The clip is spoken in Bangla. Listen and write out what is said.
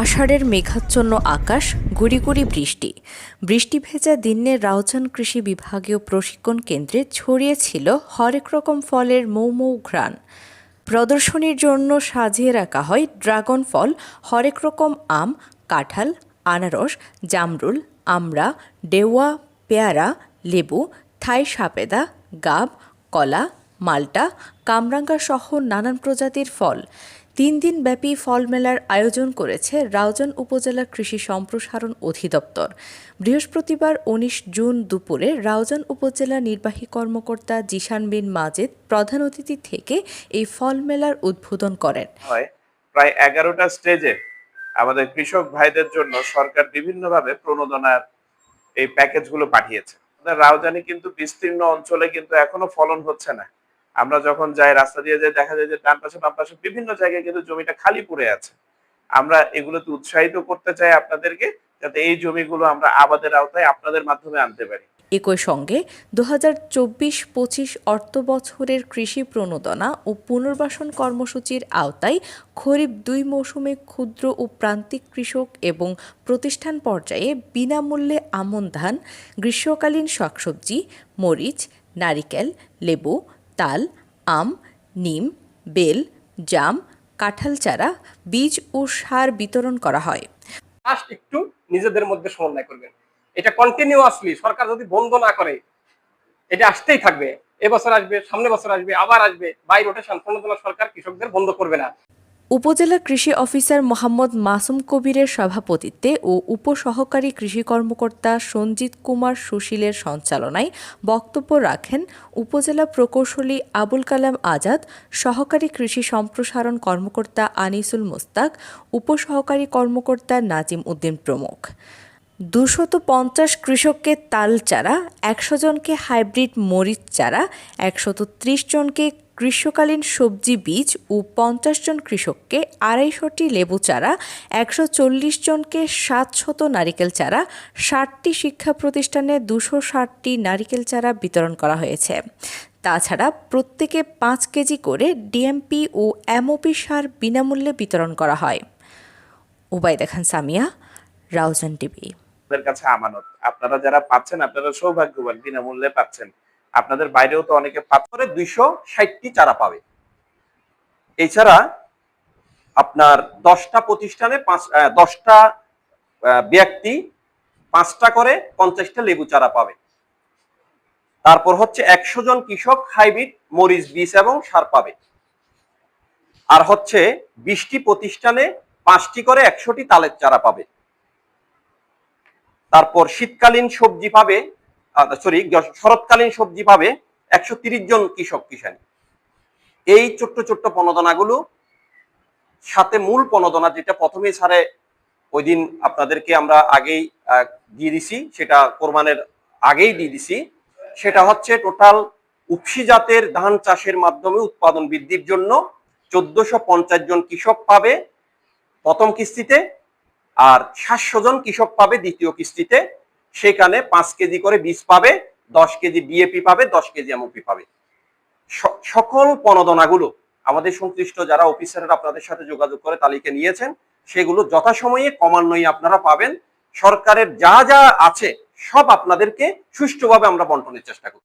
আষাঢ়ের মেঘাচ্ছন্ন আকাশ, গুড়ি গুড়ি বৃষ্টি। বৃষ্টি ভেজা দিনের রাউজান কৃষি বিভাগীয় প্রশিক্ষণ কেন্দ্রে ছড়িয়েছিল হরেক রকম ফলের মৌ মৌ ঘ্রাণ। প্রদর্শনীর জন্য সাজিয়ে রাখা হয় ড্রাগন ফল, হরেক রকম আম, কাঁঠাল, আনারস, জামরুল, আমড়া, ডেওয়া, পেয়ারা, লেবু, থাই সাপেদা, গাব, কলা, মাল্টা কামরাঙ্গা সহ নানান প্রজাতির ফল। তিন দিন ব্যাপী ফল মেলার আয়োজন করেছে রাউজান উপজেলা কৃষি সম্প্রসারণ অধিদপ্তর। বৃহস্পতিবার উনিশ জুন দুপুরে রাউজান উপজেলা নির্বাহী কর্মকর্তা জিশান বিন মাজেদ প্রধান অতিথি থেকে এই ফল মেলার উদ্বোধন করেন। প্রায় এগারোটা স্টেজে আমাদের কৃষক ভাইদের জন্য সরকার বিভিন্নভাবে প্রণোদনার এই প্যাকেজগুলো পাঠিয়েছে। রাউজানি কিন্তু বিস্তীর্ণ অঞ্চলে কিন্তু এখনও ফলন হচ্ছে না। আমরা যখন যাই, রাস্তা দিয়ে যাই, দেখা যায় যে ডান পাশে, বাম পাশে বিভিন্ন জায়গায় কিন্তু জমিটা খালি পড়ে আছে। আমরা এগুলোতে উৎসাহিত করতে চাই আপনাদেরকে যাতে এই জমিগুলো আমরা আবাদের আওতায় আপনাদের মাধ্যমে আনতে পারি। একই সঙ্গে দু হাজার চব্বিশ পঁচিশ অর্থ বছরের কৃষি প্রণোদনা ও পুনর্বাসন কর্মসূচির আওতায় খরিফ দুই মৌসুমে ক্ষুদ্র ও প্রান্তিক কৃষক এবং প্রতিষ্ঠান পর্যায়ে বিনামূল্যে আমন ধান, গ্রীষ্মকালীন শাকসবজি, মরিচ, নারিকেল, লেবু তাল, আম, নিম, বেল, জাম, কাঁঠাল চারা, বীজ ও সার বিতরণ করা হয়। একটু নিজেদের মধ্যে সমন্বয় করবেন। এটা কন্টিনিউয়াসলি সরকার যদি বন্ধ না করে, এটা আসতেই থাকবে। এবছর আসবে, সামনে বছর আসবে, আবার আসবে বাই রোটেশন কোনো সরকার কৃষকদের বন্ধ করবে না। উপজেলা কৃষি অফিসার মোহাম্মদ মাসুম কবিরের সভাপতিত্বে ও উপসহকারী কৃষি কর্মকর্তা সঞ্জিত কুমার সুশীলের সঞ্চালনায় বক্তব্য রাখেন উপজেলা প্রকৌশলী আবুল কালাম আজাদ, সহকারী কৃষি সম্প্রসারণ কর্মকর্তা আনিসুল মোস্তাক, উপসহকারী কর্মকর্তা নাজিম উদ্দিন প্রমুখ। দুশত পঞ্চাশ কৃষককে তাল চারা, একশো জনকে হাইব্রিড মরিচ চারা একশত ত্রিশ জনকে গ্রীষ্মকালীন সবজি বীজ ও পঞ্চাশ জন কৃষককে আড়াইশোটি লেবু চারা একশো চল্লিশ জনকে সাতশত নারিকেল চারা, ষাটটি শিক্ষা প্রতিষ্ঠানে দুশো ষাটটি নারিকেল চারা বিতরণ করা হয়েছে। তাছাড়া প্রত্যেকে পাঁচ কেজি করে ডিএমপি ও এমওপি সার বিনামূল্যে বিতরণ করা হয়। উবাইদা খান সামিয়া, রাউজান টিভি। আপনাদের কাছে আমানত। আপনারা যারা পাচ্ছেন, আপনারা সৌভাগ্যবান, বিনামূল্যে পাচ্ছেন। আপনাদের বাইরেও তো অনেকে করে দুইশো ষাটটি চারা পাবে। এছাড়া আপনার দশটা প্রতিষ্ঠানে পাঁচ দশটা ব্যক্তি পাঁচটা করে পঞ্চাশটা লেবু চারা পাবে। তারপর হচ্ছে একশো জন কৃষক হাইব্রিড মরিচ, বীজ এবং সার পাবে। আর হচ্ছে বিশটি প্রতিষ্ঠানে পাঁচটি করে একশোটি তালের চারা পাবে। তারপর শীতকালীন সবজি পাবে সরি শরৎকালীন সবজি পাবে একশো জন কৃষক কিষানি। এই ছোট্ট ছোট্ট প্রণোদনাগুলো, সাথে মূল প্রণোদনা যেটা প্রথমে ছাড়ে ওই দিন আপনাদেরকে আমরা আগেই দিয়ে দিছি, সেটা কোরবানের আগেই দিয়ে দিছি। সেটা হচ্ছে টোটাল উপসি জাতের ধান চাষের মাধ্যমে উৎপাদন বৃদ্ধির জন্য চোদ্দশো জন কৃষক পাবে প্রথম কিস্তিতে। আর সাতশো জন কৃষক পাবে দ্বিতীয় কিস্তিতে। সেখানে পাঁচ কেজি করে বীজ পাবে, দশ কেজি ডিএপি পাবে, দশ কেজি এমওপি পাবে। সকল প্রণোদনাগুলো আমাদের সংশ্লিষ্ট যারা অফিসাররা আপনাদের সাথে যোগাযোগ করে তালিকা নিয়েছেন, সেগুলো যথাসময়ে ক্রমান্বয়ে আপনারা পাবেন। সরকারের যা যা আছে সব আপনাদেরকে সুষ্ঠুভাবে আমরা বন্টনের চেষ্টা করি